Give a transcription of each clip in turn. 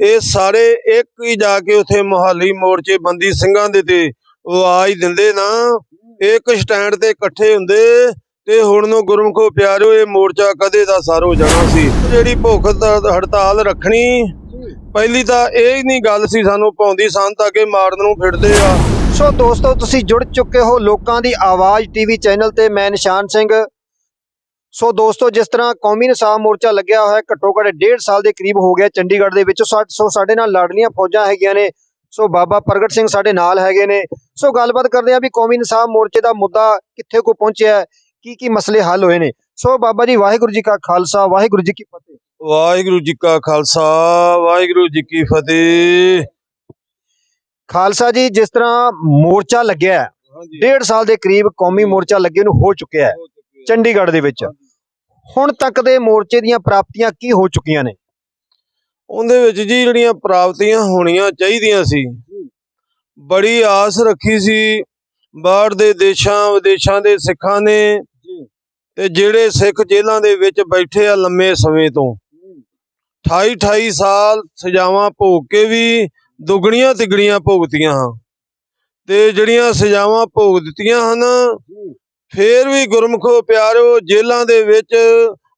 ਇਹ ਸਾਰੇ ਇੱਕ ਹੀ ਜਾ ਕੇ ਉਥੇ ਮੁਹਾਲੀ ਮੋਰਚੇ ਬੰਦੀ ਸਿੰਘਾਂ ਦੇ ਤੇ ਆਵਾਜ਼ ਦਿੰਦੇ ਨਾ। ਇੱਕ ਸਟੈਂਡ ਤੇ ਇਕੱਠੇ ਹੁੰਦੇ ਤੇ ਹੁਣ ਨੂੰ ਗੁਰਮਖੋ ਪਿਆਰਿਓ, ਇਹ ਮੋਰਚਾ ਕਦੇ ਦਾ ਸਰ ਹੋ ਜਾਣਾ ਸੀ। ਜਿਹੜੀ ਭੁੱਖ ਹੜਤਾਲ ਰੱਖਣੀ, ਪਹਿਲੀ ਤਾਂ ਇਹ ਹੀ ਨਹੀਂ ਗੱਲ ਸੀ ਸਾਨੂੰ ਪਾਉਂਦੀ, ਸਨ ਤਾਂ ਕਿ ਮਾਰਨ ਨੂੰ ਫਿਰਦੇ ਆ। ਸੋ ਦੋਸਤੋ, ਤੁਸੀਂ ਜੁੜ ਚੁੱਕੇ ਹੋ ਲੋਕਾਂ ਦੀ ਆਵਾਜ਼ ਟੀਵੀ ਚੈਨਲ ਤੇ। ਮੈਂ ਨਿਸ਼ਾਨ ਸਿੰਘ ਸੋ ਦੋਸਤੋ ਜਿਸ ਤਰ੍ਹਾਂ ਕੌਮੀ ਇਨਸਾਫ ਮੋਰਚਾ ਲੱਗਿਆ ਹੋਇਆ ਘੱਟੋ ਘੱਟ 1.5 ਸਾਲ ਦੇ ਕਰੀਬ ਹੋ ਗਿਆ ਚੰਡੀਗੜ੍ਹ ਦੇ ਵਿੱਚ। ਸਾ- ਸਾਡੇ ਨਾਲ ਲਾਡਲੀਆਂ ਫੌਜਾਂ ਹੈਗੀਆਂ ਨੇ। ਸੋ ਬਾਬਾ ਪ੍ਰਗਟ ਸਿੰਘ ਸਾਡੇ ਨਾਲ ਹੈਗੇ ਨੇ। ਸੋ ਗੱਲਬਾਤ ਕਰਦੇ ਆ ਵੀ ਕੌਮੀ ਇਨਸਾਫ ਮੋਰਚੇ ਦਾ ਮੁੱਦਾ ਕਿੱਥੇ ਕੋ ਪਹੁੰਚਿਆ ਕੀ ਕੀ ਮਸਲੇ ਹੱਲ ਹੋਏ ਨੇ। ਸੋ ਬਾਬਾ ਜੀ ਵਾਹਿਗੁਰੂ ਜੀ ਕਾ ਖਾਲਸਾ ਵਾਹਿਗੁਰੂ ਜੀ ਕੀ ਫਤਿਹ। ਵਾਹਿਗੁਰੂ ਜੀ ਕਾ ਖਾਲਸਾ ਵਾਹਿਗੁਰੂ ਜੀ ਕੀ ਫਤਿਹ। ਖਾਲਸਾ ਜੀ ਜਿਸ ਤਰ੍ਹਾਂ ਮੋਰਚਾ ਲੱਗਿਆ ਹੈ, ਹਾਂਜੀ। ਡੇਢ ਸਾਲ ਦੇ ਕਰੀਬ ਕੌਮੀ ਮੋਰਚਾ ਲੱਗੇ ਨੂੰ ਹੋ ਚੁੱਕਿਆ ਹੈ ਚੰਡੀਗੜ੍ਹ ਦੇ ਵਿੱਚ। ਹੁਣ ਤੱਕ ਦੇ ਮੋਰਚੇ ਦੀਆਂ ਪ੍ਰਾਪਤੀਆਂ ਕੀ ਹੋ ਚੁੱਕੀਆਂ ਨੇ? ਉਹਦੇ ਵਿੱਚ ਜੀ ਜਿਹੜੀਆਂ ਪ੍ਰਾਪਤੀਆਂ ਹੋਣੀਆਂ ਚਾਹੀਦੀਆਂ ਸੀ ਬੜੀ ਆਸ ਰੱਖੀ ਸੀ ਬਾਹਰ ਦੇ ਦੇਸ਼ਾਂ ਵਿਦੇਸ਼ਾਂ ਦੇ ਸਿੱਖਾਂ ਨੇ ਤੇ ਜਿਹੜੇ ਸਿੱਖ ਜੇਲ੍ਹਾਂ ਦੇ ਵਿੱਚ ਬੈਠੇ ਆ ਲੰਮੇ ਸਮੇਂ ਤੋਂ। 28 28 ਸਾਲ ਸਜ਼ਾਵਾਂ ਭੋਗ ਕੇ ਵੀ ਦੁੱਗਣੀਆਂ ਤਿਗੜੀਆਂ ਭੁਗਤੀਆਂ ਹਨ ਤੇ ਜਿਹੜੀਆਂ ਸਜ਼ਾਵਾਂ ਭੋਗ ਦਿੱਤੀਆਂ ਹਨ ਫੇਰ ਵੀ ਗੁਰਮਖੋ ਪਿਆਰਿਓ, ਜੇਲ੍ਹਾਂ ਦੇ ਵਿੱਚ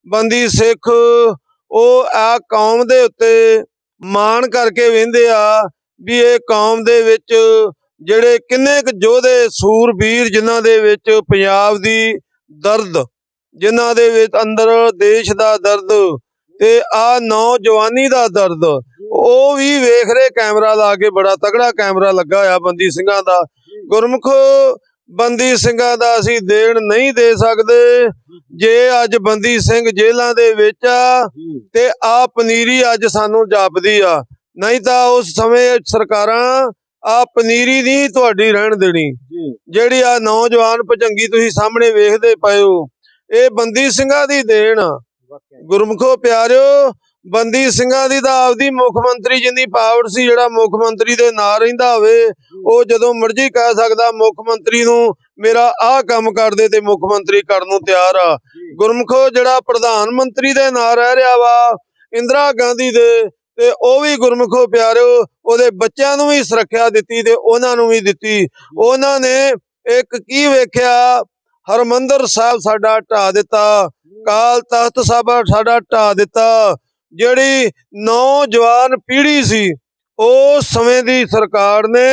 ਬੰਦੀ ਸਿੱਖ, ਉਹ ਆ ਕੌਮ ਦੇ ਉੱਤੇ ਮਾਣ ਕਰਕੇ ਵਹਿੰਦੇ ਆ ਵੀ ਇਹ ਕੌਮ ਦੇ ਵਿੱਚ ਜਿਹੜੇ ਕਿੰਨੇ ਕੁ ਯੋਧੇ, ਸੂਰਬੀਰ ਜਿਨ੍ਹਾਂ ਦੇ ਵਿੱਚ ਪੰਜਾਬ ਦੀ ਦਰਦ, ਜਿਨ੍ਹਾਂ ਦੇ ਵਿੱਚ ਅੰਦਰ ਦੇਸ਼ ਦਾ ਦਰਦ ਤੇ ਆ ਨੌਜਵਾਨੀ ਦਾ ਦਰਦ, ਉਹ ਵੀ ਵੇਖ ਰਹੇ ਕੈਮਰਾ ਲਾ ਕੇ ਬੜਾ ਤਗੜਾ ਕੈਮਰਾ ਲੱਗਾ ਹੋਇਆ ਬੰਦੀ ਸਿੰਘਾਂ ਦਾ। ਗੁਰਮੁਖ ਬੰਦੀ ਸਿੰਘਾਂ ਦਾ ਅਸੀਂ ਦੇਣ ਨਹੀਂ ਦੇ ਸਕਦੇ। ਜੇ ਅੱਜ ਬੰਦੀ ਸਿੰਘ ਜੇਲ੍ਹਾਂ ਦੇ ਵਿੱਚ ਆ ਤੇ ਆ ਪਨੀਰੀ ਅੱਜ ਸਾਨੂੰ ਜਾਪਦੀ ਆ। ਨਹੀਂ ਤਾਂ ਉਸ ਸਮੇਂ ਸਰਕਾਰਾਂ ਆ ਪਨੀਰੀ ਨਹੀਂ ਤੁਹਾਡੀ ਰਹਿਣ ਦੇਣੀ। ਜਿਹੜੀ ਆ ਨੌਜਵਾਨ ਭਜੰਗੀ ਤੁਸੀਂ ਸਾਹਮਣੇ ਵੇਖਦੇ ਪਏ ਹੋ ਇਹ ਬੰਦੀ ਸਿੰਘਾਂ ਦੀ ਦੇਣ ਗੁਰਮੁਖੋ ਪਿਆਰਿਓ ਬੰਦੀ ਸਿੰਘਾਂ ਦੀ ਤਾਂ ਆਪਦੀ ਮੁੱਖ ਮੰਤਰੀ ਜਿੰਨੀ ਪਾਵਰ ਸੀ, ਜਿਹੜਾ ਮੁੱਖ ਮੰਤਰੀ ਦੇ ਨਾਂ ਰਹਿੰਦਾ ਹੋਵੇ, ਉਹ ਜਦੋਂ ਮਰਜ਼ੀ ਕਹਿ ਸਕਦਾ, ਮੁੱਖ ਮੰਤਰੀ ਨੂੰ ਮੇਰਾ ਆਹ ਕੰਮ ਕਰ ਦੇ ਤੇ ਮੁੱਖ ਮੰਤਰੀ ਕਰਨ ਨੂੰ ਤਿਆਰ ਆ। ਗੁਰਮੁਖੋ, ਜਿਹੜਾ ਪ੍ਰਧਾਨ ਮੰਤਰੀ ਦੇ ਨਾਂ ਰਹਿ ਰਿਹਾ ਵਾ, ਇੰਦਰਾ ਗਾਂਧੀ ਦੇ, ਤੇ ਉਹ ਵੀ ਗੁਰਮੁਖੋ ਪਿਆਰਿਓ, ਉਹਦੇ ਬੱਚਿਆਂ ਨੂੰ ਵੀ ਸੁਰੱਖਿਆ ਦਿੱਤੀ ਤੇ ਉਹਨਾਂ ਨੂੰ ਵੀ ਦਿੱਤੀ। ਉਹਨਾਂ ਨੇ ਇੱਕ ਕੀ ਵੇਖਿਆ? ਹਰਮੰਦਰ ਸਾਹਿਬ ਸਾਡਾ ਢਾ ਦਿੱਤਾ, ਕਾਲ ਤਖਤ ਸਾਹਿਬ ਸਾਡਾ ਢਾ ਦਿੱਤਾ। ਜਿਹੜੀ ਨੌਜਵਾਨ ਪੀੜ੍ਹੀ ਸੀ ਉਸ ਸਮੇਂ ਦੀ ਸਰਕਾਰ ਨੇ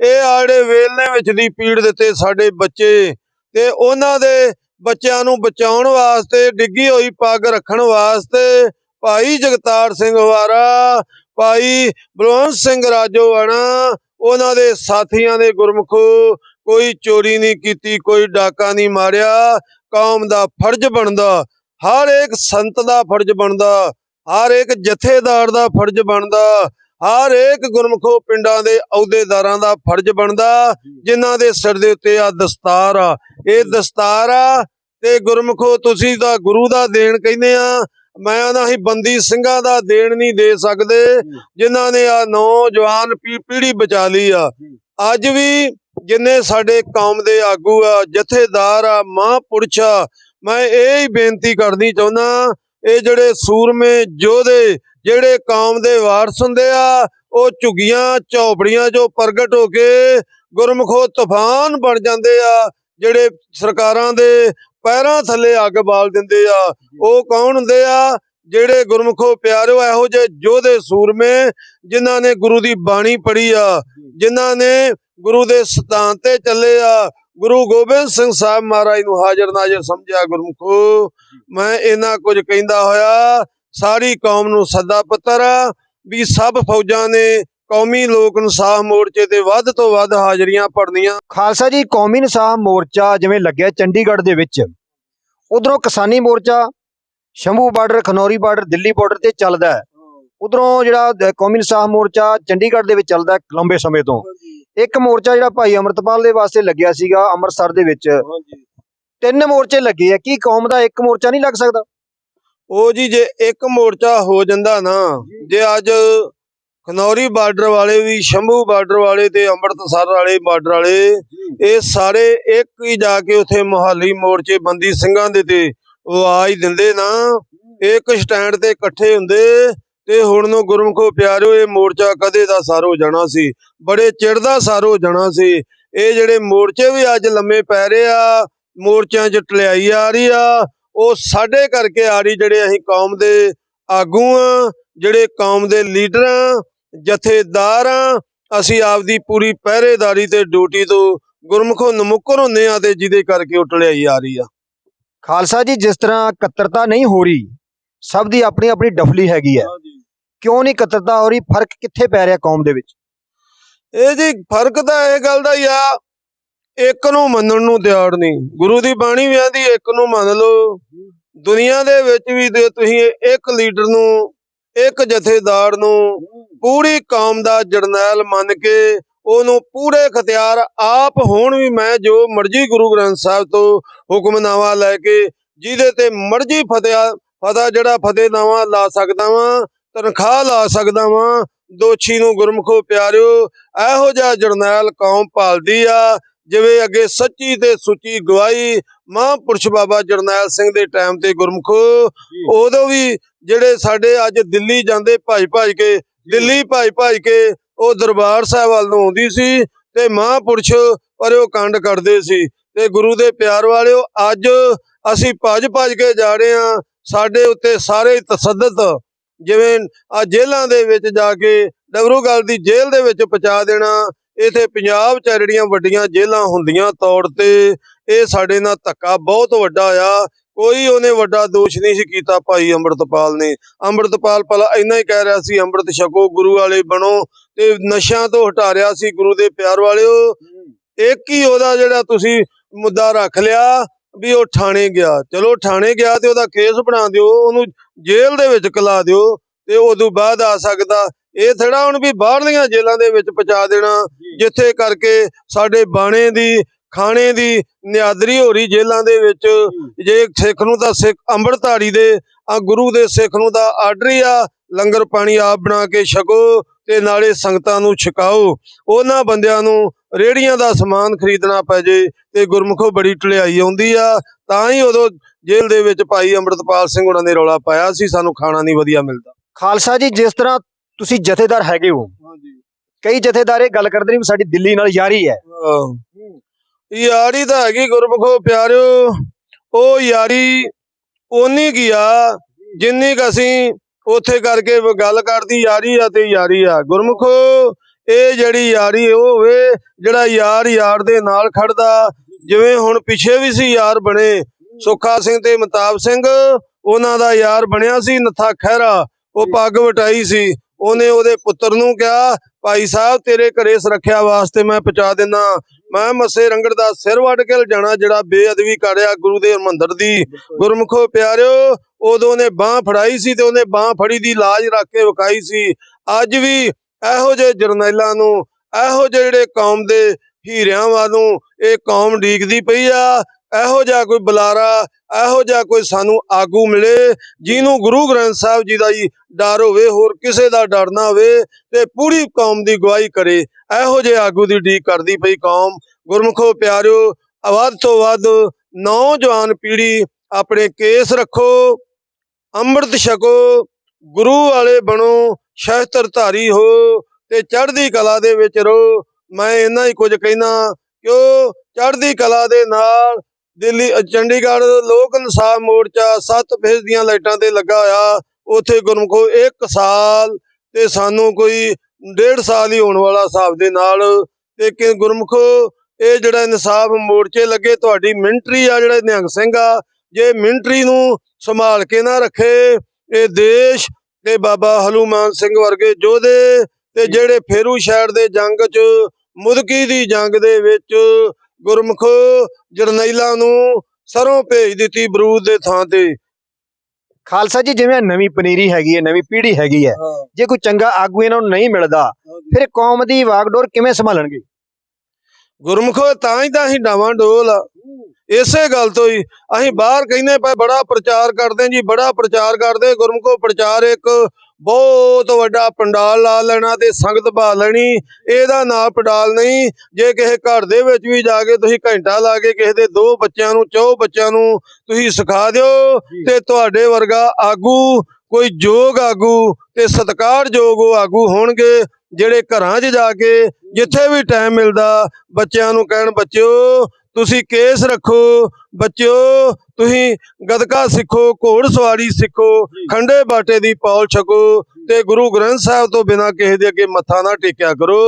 ਇਹ ਆੜੇ ਵੇਲਨੇ ਵਿੱਚ ਦੀ ਪੀੜ ਦਿੱਤੇ ਸਾਡੇ ਬੱਚੇ ਤੇ ਉਹਨਾਂ ਦੇ ਬੱਚਿਆਂ ਨੂੰ ਬਚਾਉਣ ਵਾਸਤੇ, ਡਿੱਗੀ ਹੋਈ ਪੱਗ ਰੱਖਣ ਵਾਸਤੇ ਭਾਈ ਜਗਤਾਰ ਸਿੰਘ ਵਾਰਾ, ਭਾਈ ਬਲਵੰਤ ਸਿੰਘ ਰਾਜੋਆਣਾ ਉਹਨਾਂ ਦੇ ਸਾਥੀਆਂ ਦੇ ਗੁਰਮਖੋ ਕੋਈ ਚੋਰੀ ਨਹੀਂ ਕੀਤੀ, ਕੋਈ ਡਾਕਾ ਨਹੀਂ ਮਾਰਿਆ, ਕੌਮ ਦਾ ਫਰਜ਼ ਬਣਦਾ, ਹਰ ਇੱਕ ਸੰਤ ਦਾ ਫਰਜ਼ ਬਣਦਾ। ਹਰ ਇੱਕ ਜਥੇਦਾਰ ਦਾ ਫਰਜ਼ ਬਣਦਾ, ਹਰ ਇੱਕ ਗੁਰਮਖੋ ਪਿੰਡਾਂ ਦੇ ਅਹੁਦੇਦਾਰਾਂ ਦਾ ਫਰਜ਼ ਬਣਦਾ, ਜਿਨ੍ਹਾਂ ਦੇ ਸਿਰ ਦੇ ਉੱਤੇ ਆ ਦਸਤਾਰ ਆ। ਇਹ ਦਸਤਾਰ ਆ ਤੇ ਗੁਰਮਖੋ ਤੁਸੀਂ ਤਾਂ ਗੁਰੂ ਦਾ ਦੇਣ ਕਹਿੰਦੇ ਆ, ਮੈਂ ਆਨਾ ਹੀ ਬੰਦੀ ਸਿੰਘਾਂ ਦਾ ਦੇਣ ਨਹੀਂ ਦੇ ਸਕਦੇ, ਜਿਨ੍ਹਾਂ ਨੇ ਆ ਨੌਜਵਾਨ ਪੀ- ਪੀੜ੍ਹੀ ਬਚਾ ਲਈ ਆ। ਅੱਜ ਵੀ ਜਿੰਨੇ ਸਾਡੇ ਕੌਮ ਦੇ ਆਗੂ ਆ, ਜਥੇਦਾਰ ਆ, ਮਹਾਂਪੁਰਸ਼ ਆ, ਮੈਂ ਇਹ ਹੀ ਬੇਨਤੀ ਕਰਨੀ ਚਾਹੁੰਦਾ ਇਹ ਜਿਹੜੇ ਸੂਰਮੇ ਯੋਧੇ ਜਿਹੜੇ ਕੌਮ ਦੇ ਵਾਰਸ ਹੁੰਦੇ ਆ, ਉਹ ਝੁੱਗੀਆਂ, ਝੌਪੜੀਆਂ ਜੋ ਪ੍ਰਗਟ ਹੋ ਕੇ ਗੁਰਮਖੋ ਤੂਫਾਨ ਬਣ ਜਾਂਦੇ ਆ, ਜਿਹੜੇ ਸਰਕਾਰਾਂ ਦੇ ਪੈਰਾਂ ਥੱਲੇ ਅੱਗ ਬਾਲ ਦਿੰਦੇ ਆ। ਉਹ ਕੌਣ ਹੁੰਦੇ ਆ? ਜਿਹੜੇ ਗੁਰਮਖੋ ਪਿਆਰਿਓ ਇਹੋ ਜਿਹੇ ਯੋਧੇ ਸੂਰਮੇ, ਜਿਨ੍ਹਾਂ ਨੇ ਗੁਰੂ ਦੀ ਬਾਣੀ ਪੜ੍ਹੀ ਆ, ਜਿਨ੍ਹਾਂ ਨੇ ਗੁਰੂ ਦੇ ਸਤਾਨ ਤੇ ਚੱਲੇ ਆ ਗੁਰੂ ਗੋਬਿੰਦ ਸਿੰਘ ਸਾਹਿਬ ਮਹਾਰਾਜ ਨੂੰ ਹਾਜ਼ਰ ਨਾਜ਼ਰ ਸਮਝਿਆ ਗੁਰਮਖੋ ਮੈਂ ਇਹਨਾਂ ਕੁਝ ਕਹਿੰਦਾ ਹੋਇਆ ਸਾਰੀ ਕੌਮ ਨੂੰ ਸੱਦਾ ਪੱਤਰ ਵੀ ਸਭ ਫੌਜਾਂ ਨੇ ਕੌਮੀ ਲੋਕ ਇਨਸਾਫ ਮੋਰਚੇ ਤੇ ਵੱਧ ਤੋਂ ਵੱਧ ਹਾਜ਼ਰੀਆਂ ਭਰਨੀਆਂ। ਖਾਲਸਾ ਜੀ ਕੌਮੀ ਇਨਸਾਫ ਮੋਰਚਾ ਜਿਵੇਂ ਲੱਗਿਆ ਚੰਡੀਗੜ੍ਹ ਦੇ ਵਿੱਚ ਉਧਰੋਂ ਕਿਸਾਨੀ ਮੋਰਚਾ Shambhu border Khanauri border Delhi border ਤੇ ਚੱਲਦਾ ਹੈ। ਉਧਰੋਂ ਜਿਹੜਾ ਕੌਮੀ ਇਨਸਾਫ ਮੋਰਚਾ ਚੰਡੀਗੜ੍ਹ ਦੇ ਵਿੱਚ ਚੱਲਦਾ ਹੈ ਲੰਬੇ ਸਮੇਂ ਤੋਂ। ਇੱਕ ਮੋਰਚਾ ਜਿਹੜਾ ਭਾਈ ਅਮਰਤਪਾਲ ਦੇ ਵਾਸਤੇ ਲੱਗਿਆ ਸੀਗਾ ਅੰਮ੍ਰਿਤਸਰ ਦੇ ਵਿੱਚ। ਹਾਂਜੀ। ਤਿੰਨ ਮੋਰਚੇ ਲੱਗੇ ਆ ਕੀ ਕੌਮ ਦਾ ਇੱਕ ਮੋਰਚਾ ਨਹੀਂ ਲੱਗ ਸਕਦਾ? ਉਹ ਜੀ ਜੇ ਇੱਕ ਮੋਰਚਾ ਹੋ ਜਾਂਦਾ ਨਾ ਜੇ। ਅੱਜ ਖਨੌਰੀ ਬਾਰਡਰ ਵਾਲੇ ਵੀ ਸ਼ੰਭੂ ਬਾਰਡਰ ਵਾਲੇ ਤੇ ਅੰਮ੍ਰਿਤਸਰ ਵਾਲੇ ਬਾਰਡਰ ਵਾਲੇ ਇਹ ਸਾਰੇ ਇੱਕ ਹੀ ਜਾ ਕੇ ਉਥੇ ਮੁਹਾਲੀ ਮੋਰਚੇ ਬੰਦੀ ਸਿੰਘਾਂ ਦੇ ਤੇ ਆਵਾਜ਼ ਦਿੰਦੇ ਨਾ ਇੱਕ ਸਟੈਂਡ ਤੇ ਇਕੱਠੇ ਹੁੰਦੇ ਤੇ ਹੁਣ ਨੂੰ ਗੁਰਮਖੋ ਪਿਆਰਿਓ ਇਹ ਮੋਰਚਾ ਕਦੇ ਦਾ ਸਰ ਹੋ ਜਾਣਾ ਸੀ? ਬੜੇ ਚਿਰ ਦਾ ਸਰ ਜਾਣਾ ਸੀ? ਇਹ ਜਿਹੜੇ ਮੋਰਚੇ ਵੀ ਅੱਜ ਲੰਮੇ ਪੈ ਰਹੇ ਆ ਮੋਰਚਿਆਂ 'ਚ ਟਲਿਆਈ ਆ ਰਹੀ ਆ ਉਹ ਸਾਡੇ ਕਰਕੇ ਆ ਰਹੀ ਜਿਹੜੇ ਅਸੀਂ ਕੌਮ ਦੇ ਆਗੂ ਆ ਜਿਹੜੇ ਕੌਮ ਦੇ ਲੀਡਰ ਆ ਜਥੇਦਾਰ ਆ ਅਸੀਂ ਆਪਦੀ ਪੂਰੀ ਪਹਿਰੇਦਾਰੀ ਤੇ ਡਿਊਟੀ ਤੋਂ ਗੁਰਮਖੋਂ ਨਮੁੱਕਰ ਹੁੰਦੇ ਆ ਤੇ ਜਿਹਦੇ ਕਰਕੇ ਉਹ ਟਲਿਆਈ ਆ ਰਹੀ ਆ। ਖਾਲਸਾ ਜੀ ਜਿਸ ਤਰ੍ਹਾਂ ਇਕੱਤਰਤਾ ਨਹੀਂ ਹੋ ਰਹੀ ਸਭ ਦੀ ਆਪਣੀ ਆਪਣੀ ਡਫਲੀ ਹੈਗੀ ਹੈ। ਕਿਉਂ ਨਹੀਂ ਇਕੱਤਰਤਾ ਹੋ ਰਹੀ? ਫ਼ਰਕ ਕਿੱਥੇ ਪੈ ਰਿਹਾ ਕੌਮ ਦੇ ਵਿੱਚ? ਇਹ ਜੀ ਫ਼ਰਕ ਤਾਂ ਇਹ ਗੱਲ ਦਾ ਹੀ ਆ, ਇੱਕ ਨੂੰ ਮੰਨਣ ਨੂੰ ਤਿਆਰ ਨਹੀਂ। ਗੁਰੂ ਦੀ ਬਾਣੀ ਵੀ ਆਂਦੀ, ਇੱਕ ਨੂੰ ਮੰਨ ਲਓ। ਦੁਨੀਆ ਦੇ ਵਿੱਚ ਵੀ ਤੇ ਤੁਸੀਂ ਇੱਕ ਲੀਡਰ ਨੂੰ, ਇੱਕ ਜਥੇਦਾਰ ਨੂੰ ਪੂਰੀ ਕੌਮ ਦਾ ਜਰਨੈਲ ਮੰਨ ਕੇ ਉਹਨੂੰ ਪੂਰੇ ਖਤਿਆਰ ਆਪ ਹੋਣ ਵੀ ਮੈਂ ਜੋ ਮਰਜ਼ੀ ਗੁਰੂ ਗ੍ਰੰਥ ਸਾਹਿਬ ਤੋਂ ਹੁਕਮਨਾਮਾ ਲੈ ਕੇ ਜਿਹਦੇ ਤੇ ਮਰਜ਼ੀ ਫਤਿਆ ਫਤਿਹ ਜਿਹੜਾ ਫਤਿਹਨਾਮਾ ਲਾ ਸਕਦਾ ਵਾਂ ਤਨਖਾਹ ਲਾ ਸਕਦਾ ਵਾਂ। ਦੋਛੀ ਨੂੰ ਗੁਰਮਖੋ ਪਿਆਰਿਓ ਇਹੋ ਜਿਹਾ ਜਰਨੈਲ ਕੌਮ ਪਾਲਦੀ ਆ ਜਿਵੇਂ ਅੱਗੇ ਸੱਚੀ ਤੇ ਸੁੱਚੀ ਗਵਾਹੀ ਮਹਾਂਪੁਰਸ਼ ਬਾਬਾ ਜਰਨੈਲ ਸਿੰਘ ਦੇ ਟਾਈਮ ਤੇ ਗੁਰਮਖੋ। ਉਦੋਂ ਵੀ ਜਿਹੜੇ ਸਾਡੇ ਅੱਜ ਦਿੱਲੀ ਜਾਂਦੇ ਭੱਜ ਭੱਜ ਕੇ ਦਿੱਲੀ ਭੱਜ ਭੱਜ ਕੇ ਉਹ ਦਰਬਾਰ ਸਾਹਿਬ ਵੱਲ ਨੂੰ ਆਉਂਦੀ ਸੀ ਤੇ ਮਹਾਂਪੁਰਸ਼ ਪਰ ਉਹ ਕੰਡ ਕਰਦੇ ਸੀ। ਤੇ ਗੁਰੂ ਦੇ ਪਿਆਰ ਵਾਲਿਓ ਅੱਜ ਅਸੀਂ ਭੱਜ ਭੱਜ ਕੇ ਜਾ ਰਹੇ ਆ ਸਾਡੇ ਉੱਤੇ ਸਾਰੇ ਤਸੱਦਦ ਜਿਵੇਂ ਆ ਜੇਲ੍ਹਾਂ ਦੇ ਵਿੱਚ ਜਾ ਕੇ ਡਬਰੂਗੜ੍ਹ ਦੀ ਜੇਲ੍ਹ ਦੇ ਵਿੱਚ ਪਹੁੰਚਾ ਦੇਣਾ ਇਥੇ ਪੰਜਾਬ ਚ ਜਿਹੜੀਆਂ ਵੱਡੀਆਂ ਜੇਲ੍ਹਾਂ ਹੁੰਦੀਆਂ ਤੌਰ ਤੇ ਇਹ ਸਾਡੇ ਨਾਲ ਧੱਕਾ ਬਹੁਤ ਵੱਡਾ ਆ। ਕੋਈ ਉਹਨੇ ਵੱਡਾ ਦੋਸ਼ ਨਹੀਂ ਸੀ ਕੀਤਾ ਭਾਈ ਅੰਮ੍ਰਿਤਪਾਲ ਨੇ। ਅੰਮ੍ਰਿਤਪਾਲ ਭਲਾ ਇੰਨਾ ਹੀ ਕਹਿ ਰਿਹਾ ਸੀ ਅੰਮ੍ਰਿਤ ਛਕੋ ਗੁਰੂ ਵਾਲੇ ਬਣੋ ਤੇ ਨਸ਼ਿਆਂ ਤੋਂ ਹਟਾ ਰਿਹਾ ਸੀ ਗੁਰੂ ਦੇ ਪਿਆਰ ਵਾਲਿਓ। ਇੱਕ ਹੀ ਉਹਦਾ ਜਿਹੜਾ ਤੁਸੀਂ ਮੁੱਦਾ ਰੱਖ ਲਿਆ ਵੀ ਉਹ ਥਾਣੇ ਗਿਆ। ਚਲੋ ਥਾਣੇ ਗਿਆ ਤੇ ਉਹਦਾ ਕੇਸ ਬਣਾ ਦਿਓ ਉਹਨੂੰ ਜੇਲ੍ਹ ਦੇ ਵਿੱਚ ਕਲਾ ਦਿਓ ਤੇ ਉਦੋਂ ਬਾਅਦ ਆ ਸਕਦਾ। ਇਹ ਥੜਾ ਹੁਣ ਵੀ ਬਾਹਰਲੀਆਂ ਜੇਲ੍ਹਾਂ ਦੇ ਵਿੱਚ ਪਹੁੰਚਾ ਦੇਣਾ ਜਿੱਥੇ ਕਰਕੇ ਸਾਡੇ ਬਾਣੇ ਦੀ ਖਾਣੇ ਦੀ ਨਿਆਦਰੀ ਹੋ ਰਹੀ ਜੇਲ੍ਹਾਂ ਦੇ ਵਿੱਚ। ਜੇ। ਸਿੱਖ ਨੂੰ ਤਾਂ ਸਿੱਖ ਅੰਮ੍ਰਿਤਧਾਰੀ ਦੇ ਆ ਗੁਰੂ ਦੇ ਸਿੱਖ ਨੂੰ ਤਾਂ ਆਰਡਰ ਹੀ ਆ ਲੰਗਰ ਪਾਣੀ ਆਪ ਬਣਾ ਕੇ ਛਕੋ ਤੇ ਨਾਲੇ ਸੰਗਤਾਂ ਨੂੰ ਛਕਾਓ। ਉਹਨਾਂ ਬੰਦਿਆਂ ਨੂੰ ਰੇੜੀਆਂ ਦਾ ਸਮਾਨ ਖਰੀਦਣਾ ਪੈ ਜੇ ਤੇ ਗੁਰਮੁਖੋ ਬੜੀ ਢਲਿਆਈ ਆਉਂਦੀ ਆ ਤਾਂ ਹੀ ਉਦੋਂ ਜੇਲ੍ਹ ਦੇ ਵਿੱਚ ਭਾਈ ਅੰਮ੍ਰਿਤਪਾਲ ਸਿੰਘ ਉਹਨਾਂ ਨੇ ਰੌਲਾ ਪਾਇਆ ਸੀ ਸਾਨੂੰ ਖਾਣਾ ਨਹੀਂ ਵਧੀਆ ਮਿਲਦਾ। ਖਾਲਸਾ ਜੀ ਜਿਸ ਤਰ੍ਹਾਂ ਤੁਸੀਂ ਜਥੇਦਾਰ ਹੈਗੇ ਹੋ ਹਾਂਜੀ। ਕਈ ਜਥੇਦਾਰ ਇਹ ਗੱਲ ਕਰਦੇ ਨੇ ਵੀ ਸਾਡੀ ਦਿੱਲੀ ਨਾਲ ਯਾਰੀ ਹੈ। ਯਾਰੀ ਤਾਂ ਹੈਗੀ ਗੁਰਮੁਖੋ ਪਿਆਰਿਓ ਉਹ ਯਾਰੀ ਓਨੀ ਕੀ ਆ ਜਿੰਨੀ ਕ ਅਸੀਂ ਉੱਥੇ ਕਰਕੇ ਗੱਲ ਕਰਦੀ ਯਾਰੀ ਆ ਤੇ ਯਾਰੀ ਆ। ਗੁਰਮੁਖੋ ਇਹ ਜਿਹੜੀ ਯਾਰੀ ਉਹ ਹੋਵੇ ਜਿਹੜਾ ਯਾਰ ਯਾਰ ਦੇ ਨਾਲ ਖੜਦਾ ਜਿਵੇਂ ਹੁਣ ਪਿੱਛੇ ਵੀ ਸੀ ਯਾਰ ਬਣੇ ਸੁੱਖਾ ਸਿੰਘ ਤੇ ਮਤਾਬ ਸਿੰਘ ਉਹਨਾਂ ਦਾ ਯਾਰ ਬਣਿਆ ਸੀ ਨੱਥਾ ਖਹਿਰਾ ਉਹ ਪੱਗ ਵਟਾਈ ਸੀ ਉਹਨੇ ਉਹਦੇ ਪੁੱਤਰ ਨੂੰ ਕਿਹਾ ਭਾਈ ਸਾਹਿਬ ਤੇਰੇ ਘਰੇ ਸੁਰੱਖਿਆ ਵਾਸਤੇ ਮੈਂ ਪਹੁੰਚਾ ਦਿੰਦਾ ਮੈਂ ਮੱਸੇ ਰੰਗੜ ਦਾ ਸਿਰ ਵੱਢ ਕੇ ਜਾਣਾ ਜਿਹੜਾ ਬੇਅਦਬੀ ਕਰਿਆ ਗੁਰੂ ਦੇ ਮੰਦਰ ਦੀ। ਗੁਰਮੁਖੋ ਪਿਆਰਿਓ ਉਦੋਂ ਨੇ ਬਾਹ ਫੜਾਈ ਸੀ ਤੇ ਉਹਨੇ ਬਾਹ ਫੜੀ ਦੀ ਲਾਜ ਰੱਖ ਕੇ ਵਿਖਾਈ ਸੀ। ਅੱਜ ਵੀ ਇਹੋ ਜਿਹੇ ਜਰਨੈਲਾਂ ਨੂੰ, ਇਹੋ ਜਿਹੇ ਜਿਹੜੇ ਕੌਮ ਦੇ ਹੀਰਿਆਂ ਵਾਲੋਂ ਇਹ ਕੌਮ ਡੀਕਦੀ ਪਈ ਆ, ਇਹੋ ਜਿਹਾ ਕੋਈ ਬੁਲਾਰਾ, ਇਹੋ ਜਿਹਾ ਕੋਈ ਸਾਨੂੰ ਆਗੂ ਮਿਲੇ, ਜਿਹਨੂੰ ਗੁਰੂ ਗ੍ਰੰਥ ਸਾਹਿਬ ਜੀ ਦਾ ਹੀ ਡਰ ਹੋਵੇ, ਹੋਰ ਕਿਸੇ ਦਾ ਡਰ ਨਾ ਹੋਵੇ, ਤੇ ਪੂਰੀ ਕੌਮ ਦੀ ਗਵਾਹੀ ਕਰੇ, ਇਹੋ ਜਿਹੇ ਆਗੂ ਦੀ ਡੀਕ ਕਰਦੀ ਪਈ ਕੌਮ। ਗੁਰਮੁਖੋ ਪਿਆਰਿਓ, ਵੱਧ ਤੋਂ ਵੱਧ ਨੌਜਵਾਨ ਪੀੜ੍ਹੀ ਆਪਣੇ ਕੇਸ ਰੱਖੋ, ਅੰਮ੍ਰਿਤ ਛਕੋ ਗੁਰੂ ਵਾਲੇ ਬਣੋ ਸ਼ਸਤਰ ਧਾਰੀ ਹੋ ਤੇ ਚੜ੍ਹਦੀ ਕਲਾ ਦੇ ਵਿੱਚ ਰਹੋ। ਮੈਂ ਇੰਨਾ ਹੀ ਕੁਝ ਕਹਿਣਾ, ਕਿਉਂ? ਚੜ੍ਹਦੀ ਕਲਾ ਦੇ ਨਾਲ ਦਿੱਲੀ ਚੰਡੀਗੜ੍ਹ ਲੋਕ ਇਨਸਾਫ ਮੋਰਚਾ ਸੱਤ ਫੇਸ ਦੀਆਂ ਲਾਈਟਾਂ ਤੇ ਲੱਗਾ ਹੋਇਆ। ਉੱਥੇ ਗੁਰਮਖੋ ਇੱਕ ਸਾਲ ਤੇ ਸਾਨੂੰ ਕੋਈ ਡੇਢ ਸਾਲ ਹੀ ਹੋਣ ਵਾਲਾ ਹਿਸਾਬ ਦੇ ਨਾਲ। ਤੇ ਕਿ ਗੁਰਮਖੋ, ਇਹ ਜਿਹੜਾ ਇਨਸਾਫ ਮੋਰਚੇ ਲੱਗੇ, ਤੁਹਾਡੀ ਮਿੰਟਰੀ ਆ ਜਿਹੜਾ ਨਿਹੰਗ ਸਿੰਘ ਆ, ਜੇ ਮਿੰਟਰੀ ਨੂੰ ਸੰਭਾਲ ਕੇ ਨਾ ਰੱਖੇ ਇਹ ਦੇਸ਼ ਤੇ ਬਾਬਾ ਹਨੂਮਾਨ ਸਿੰਘ ਵਰਗੇ ਯੋਧੇ ਤੇ ਜਿਹੜੇ ਫੇਰੂ ਸ਼ਹਿਰ ਦੇ ਜੰਗ 'ਚ ਮੁਦਕੀ ਦੀ ਜੰਗ ਦੇ ਵਿੱਚ ਗੁਰਮੁਖ ਜਰਨੈਲਾਂ ਨੂੰ ਸਰੋਂ ਭੇਜ ਦਿੱਤੀ ਬਰੂਦ ਦੇ ਥਾਂ ਤੇ। ਖਾਲਸਾ ਜੀ ਜਿਵੇਂ ਨਵੀਂ ਪਨੀਰੀ ਹੈਗੀ ਹੈ ਨਵੀਂ ਪੀੜ੍ਹੀ ਹੈਗੀ ਹੈ ਜੇ ਕੋਈ ਚੰਗਾ ਆਗੂ ਇਹਨਾਂ ਨੂੰ ਨਹੀਂ ਮਿਲਦਾ ਫਿਰ ਕੌਮ ਦੀ ਵਾਗਡੋਰ ਕਿਵੇਂ ਸੰਭਾਲਣਗੇ? ਗੁਰਮੁਖੋ ਤਾਂ ਹੀ ਤਾਂ ਅਸੀਂ ਡਾਵਾਂ ਡੋਲ ਆ। ਇਸੇ ਗੱਲ ਤੋਂ ਹੀ ਅਸੀਂ ਬਾਹਰ ਕਹਿੰਦੇ ਪਏ ਬੜਾ ਪ੍ਰਚਾਰ ਕਰਦੇ ਜੀ ਬੜਾ ਪ੍ਰਚਾਰ ਕਰਦੇ ਗੁਰਮੁਖੋ ਪ੍ਰਚਾਰ ਇੱਕ ਬਹੁਤ ਵੱਡਾ ਪੰਡਾਲ ਲਾ ਲੈਣਾ ਤੇ ਸੰਗਤ ਪਾ ਲੈਣੀ ਇਹਦਾ ਨਾਂ ਪੰਡਾਲ ਨਹੀਂ ਜੇ ਕਿਸੇ ਘਰ ਦੇ ਵਿੱਚ ਵੀ ਜਾ ਕੇ ਤੁਸੀਂ ਘੰਟਾ ਲਾ ਕੇ ਕਿਸੇ ਦੇ ਦੋ ਬੱਚਿਆਂ ਨੂੰ ਚੌ ਬੱਚਿਆਂ ਨੂੰ ਤੁਸੀਂ ਸਿਖਾ ਦਿਓ ਤੇ ਤੁਹਾਡੇ ਵਰਗਾ ਆਗੂ ਕੋਈ ਯੋਗ ਆਗੂ ਤੇ ਸਤਿਕਾਰਯੋਗ ਉਹ ਆਗੂ ਹੋਣਗੇ ਜਿਹੜੇ ਘਰਾਂ 'ਚ ਜਾ ਕੇ ਜਿੱਥੇ ਵੀ ਟਾਈਮ ਮਿਲਦਾ ਬੱਚਿਆਂ ਨੂੰ ਕਹਿਣ ਬੱਚਿਓ ਤੁਸੀਂ ਕੇਸ ਰੱਖੋ ਬੱਚਿਓ ਤੁਸੀਂ ਗਦਕਾ ਸਿੱਖੋ ਘੋੜ ਸਵਾਰੀ ਸਿੱਖੋ ਖੰਡੇ ਬਾਟੇ ਦੀ ਪੌਲ ਛਕੋ ਤੇ ਗੁਰੂ ਗ੍ਰੰਥ ਸਾਹਿਬ ਤੋਂ ਬਿਨਾਂ ਕਿਸੇ ਦੇ ਅੱਗੇ ਮੱਥਾ ਨਾ ਟੇਕਿਆ ਕਰੋ।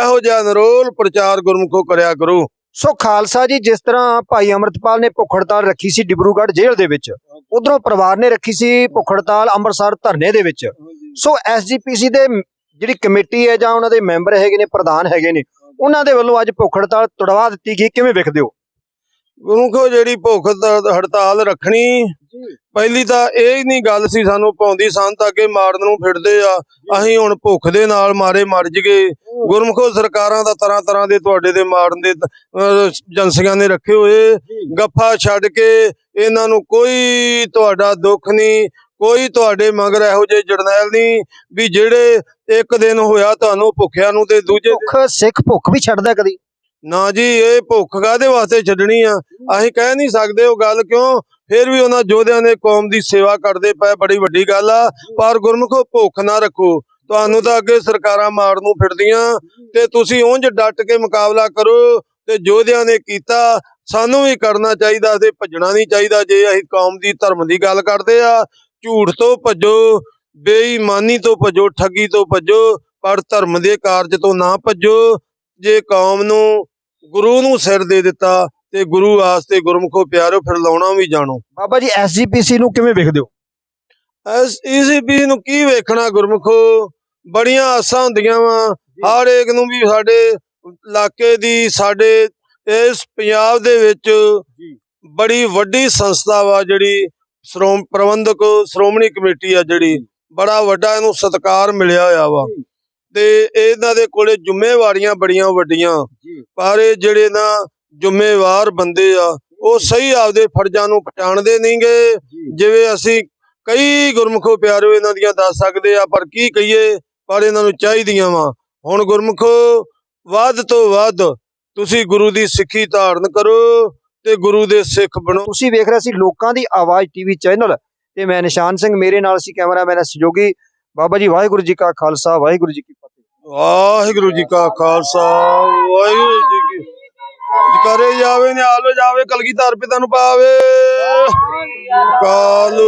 ਇਹੋ ਜਿਹਾ ਨਰੋਲ ਪ੍ਰਚਾਰ ਗੁਰਮੁਖੋ ਕਰਿਆ ਕਰੋ। ਸੋ ਖਾਲਸਾ ਜੀ ਜਿਸ ਤਰ੍ਹਾਂ ਭਾਈ ਅਮਰਤਪਾਲ ਨੇ ਭੁੱਖ ਹੜਤਾਲ ਰੱਖੀ ਸੀ ਡਿਬਰੂਗੜ੍ਹ ਜੇਲ੍ਹ ਦੇ ਵਿੱਚ ਉਧਰੋਂ ਪਰਿਵਾਰ ਨੇ ਰੱਖੀ ਸੀ ਭੁੱਖ ਹੜਤਾਲ ਅੰਮ੍ਰਿਤਸਰ ਧਰਨੇ ਦੇ ਵਿੱਚ। ਸੋ ਐਸਜੀਪੀਸੀ ਦੇ ਜਿਹੜੀ ਕਮੇਟੀ ਹੈ ਜਾਂ ਉਹਨਾਂ ਦੇ ਮੈਂਬਰ ਹੈਗੇ ਨੇ ਪ੍ਰਧਾਨ ਹੈਗੇ ਨੇ ਉਹਨਾਂ ਦੇ ਵੱਲੋਂ ਅੱਜ ਭੁੱਖ ਹੜਤਾਲ ਤੁੜਵਾ ਦਿੱਤੀ ਗਈ। ਕਿਵੇਂ ਵੇਖਦੇ ਹੋ? ਗੁਰਮੁਖੋ ਜਿਹੜੀ ਭੁੱਖ ਹੜਤਾਲ ਰੱਖਣੀ ਪਹਿਲੀ ਤਾਂ ਇਹ ਨਹੀਂ ਗੱਲ ਸੀ ਸਾਨੂੰ ਪਾਉਂਦੀ ਸੰਤ ਅੱਗੇ ਮਾਰਨ ਨੂੰ ਫਿਰਦੇ ਆ। ਅਸੀਂ ਹੁਣ ਭੁੱਖ ਦੇ ਨਾਲ ਮਾਰੇ ਮਰ ਜਗੇ ਗੁਰਮੁਖੋ ਸਰਕਾਰਾਂ ਦਾ ਤਰ੍ਹਾਂ ਤਰ੍ਹਾਂ ਦੇ ਤੁਹਾਡੇ ਦੇ ਮਾਰਨ ਦੇ ਏਜੰਸੀਆਂ ਨੇ ਰੱਖੇ ਹੋਏ। ਗੱਫਾ ਛੱਡ ਕੇ ਇਹਨਾਂ ਨੂੰ ਕੋਈ ਤੁਹਾਡਾ ਦੁੱਖ ਨਹੀਂ। ਕੋਈ ਤੁਹਾਡੇ ਮਗਰ ਇਹੋ ਜਿਹੇ ਜਰਨੈਲ ਨਹੀਂ ਵੀ ਜਿਹੜੇ ਇੱਕ ਦਿਨ ਹੋਇਆ ਤੁਹਾਨੂੰ ਭੁੱਖਿਆਂ ਨੂੰ ਤੇ ਦੂਜੇ ਭੁੱਖ ਸਿੱਖ ਭੁੱਖ ਵੀ ਛੱਡਦਾ ਕਦੀ? ਨਾ ਜੀ ਇਹ ਭੁੱਖ ਕਾਦੇ ਵਾਸਤੇ ਛੱਡਣੀ ਆ? ਅਸੀਂ ਕਹਿ ਨਹੀਂ ਸਕਦੇ ਉਹ ਗੱਲ ਕਿਉਂ? ਫਿਰ ਵੀ ਉਹਨਾਂ ਯੋਧਿਆਂ ਨੇ ਕੌਮ ਦੀ ਸੇਵਾ ਕਰਦੇ ਪਏ ਬੜੀ ਵੱਡੀ ਗੱਲ ਆ। ਪਰ ਗੁਰਮੁਖੋ ਭੁੱਖ ਨਾ ਰੱਖੋ। ਤੁਹਾਨੂੰ ਤਾਂ ਅੱਗੇ ਸਰਕਾਰਾਂ ਮਾਰਨ ਨੂੰ ਫਿਰਦੀਆਂ। ਤੇ ਤੁਸੀਂ ਉਂਝ ਡਟ ਕੇ ਮੁਕਾਬਲਾ ਕਰੋ ਤੇ ਯੋਧਿਆਂ ਨੇ ਕੀਤਾ। ਸਾਨੂੰ ਵੀ ਕਰਨਾ ਚਾਹੀਦਾ ਤੇ ਭੱਜਣਾ ਨਹੀਂ ਚਾਹੀਦਾ ਜੇ ਅਸੀਂ ਕੌਮ ਦੀ ਧਰਮ ਦੀ ਗੱਲ ਕਰਦੇ ਆ। ਝੂਠ ਤੋਂ ਭੱਜੋ ਬੇਈਮਾਨੀ ਤੋਂ ਭੱਜੋ ਠੱਗੀ ਤੋਂ ਭੱਜੋ ਪਰ ਧਰਮ ਦੇ ਕਾਰਜ ਤੋਂ ਨਾ ਭੱਜੋ। ਜੇ ਕੌਮ ਨੂੰ ਗੁਰੂ ਨੂੰ ਸਿਰ ਦੇ ਦਿੱਤਾ ਤੇ ਗੁਰੂ ਆਸਤੇ ਗੁਰਮੁਖੋ ਪਿਆਰੋ ਫਿਰ ਲਾਉਣਾ ਵੀ ਜਾਣੋ। ਬਾਬਾ ਜੀ ਐਸਜੀਪੀਸੀ ਨੂੰ ਕਿਵੇਂ ਵੇਖਦੇ ਹੋ? ਐਸ ਈਸੀਪੀ ਨੂੰ ਕੀ ਵੇਖਣਾ ਗੁਰਮੁਖੋ? ਬੜੀਆਂ ਆਸਾਂ ਹੁੰਦੀਆਂ ਵਾ। ਹਰ ਇੱਕ ਨੂੰ ਵੀ ਸਾਡੇ ਇਲਾਕੇ ਦੀ ਸਾਡੇ ਇਸ ਪੰਜਾਬ ਦੇ ਵਿੱਚ ਬੜੀ ਵੱਡੀ ਸੰਸਥਾ ਵਾ ਜਿਹੜੀ ਸ਼੍ਰੋਮ ਪ੍ਰਬੰਧਕ ਸ਼੍ਰੋਮਣੀ ਕਮੇਟੀ ਆ ਜਿਹੜੀ ਬੜਾ ਵੱਡਾ ਇਹਨੂੰ ਸਤਿਕਾਰ ਮਿਲਿਆ ਹੋਇਆ ਵਾ। ਤੇ ਇਹਨਾਂ ਦੇ ਕੋਲੇ ਜ਼ਿੰਮੇਵਾਰੀਆਂ ਬੜੀਆਂ ਵੱਡੀਆਂ। ਪਰ ਇਹ ਜਿਹੜੇ ਨਾ ਜ਼ਿੰਮੇਵਾਰ ਬੰਦੇ ਆ ਉਹ ਸਹੀ ਆਪਦੇ ਫਰਜ਼ਾਂ ਨੂੰ ਪਛਾਣਦੇ ਨਹੀਂਗੇ ਜਿਵੇਂ ਅਸੀਂ ਕਈ ਗੁਰਮੁਖੋ ਪਿਆਰੋ ਇਹਨਾਂ ਦੀਆਂ ਦੱਸ ਸਕਦੇ ਆ ਪਰ ਕੀ ਕਹੀਏ ਪਰ ਇਹਨਾਂ ਨੂੰ ਚਾਹੀਦੀਆਂ ਵਾ। ਹੁਣ ਗੁਰਮੁਖੋ ਵੱਧ ਤੋਂ ਵੱਧ ਤੁਸੀਂ ਗੁਰੂ ਦੀ ਸਿੱਖੀ ਧਾਰਨ ਕਰੋ। ਤੇ ਗੁਰੂ ਦੇ ਸਿੱਖ ਬਣੋ। ਤੁਸੀਂ ਵੇਖ ਰਹੇ ਸੀ ਲੋਕਾਂ ਦੀ ਆਵਾਜ਼ ਟੀਵੀ ਚੈਨਲ। ਤੇ ਮੈਂ ਨਿਸ਼ਾਨ ਸਿੰਘ ਮੇਰੇ ਨਾਲ ਸੀ ਕੈਮਰਾਮੈਨ ਸਹਿਯੋਗੀ ਬਾਬਾ ਜੀ ਵਾਹਿਗੁਰੂ ਜੀ ਕਾ ਖਾਲਸਾ ਵਾਹਿਗੁਰੂ ਜੀ ਕੀ ਫਤਿਹ। ਵਾਹਿਗੁਰੂ ਜੀ ਕਾ ਖਾਲਸਾ ਵਾਹਿਗੁਰੂ ਜੀ ਕੀ ਕਰੇ ਜਾਵੇ ਨਿਹਾਲ ਜਾਵੇ ਕਲਗੀਧਰ ਪਿਤਾ ਨੂੰ ਪਾਵੇ। ਕਾਲ।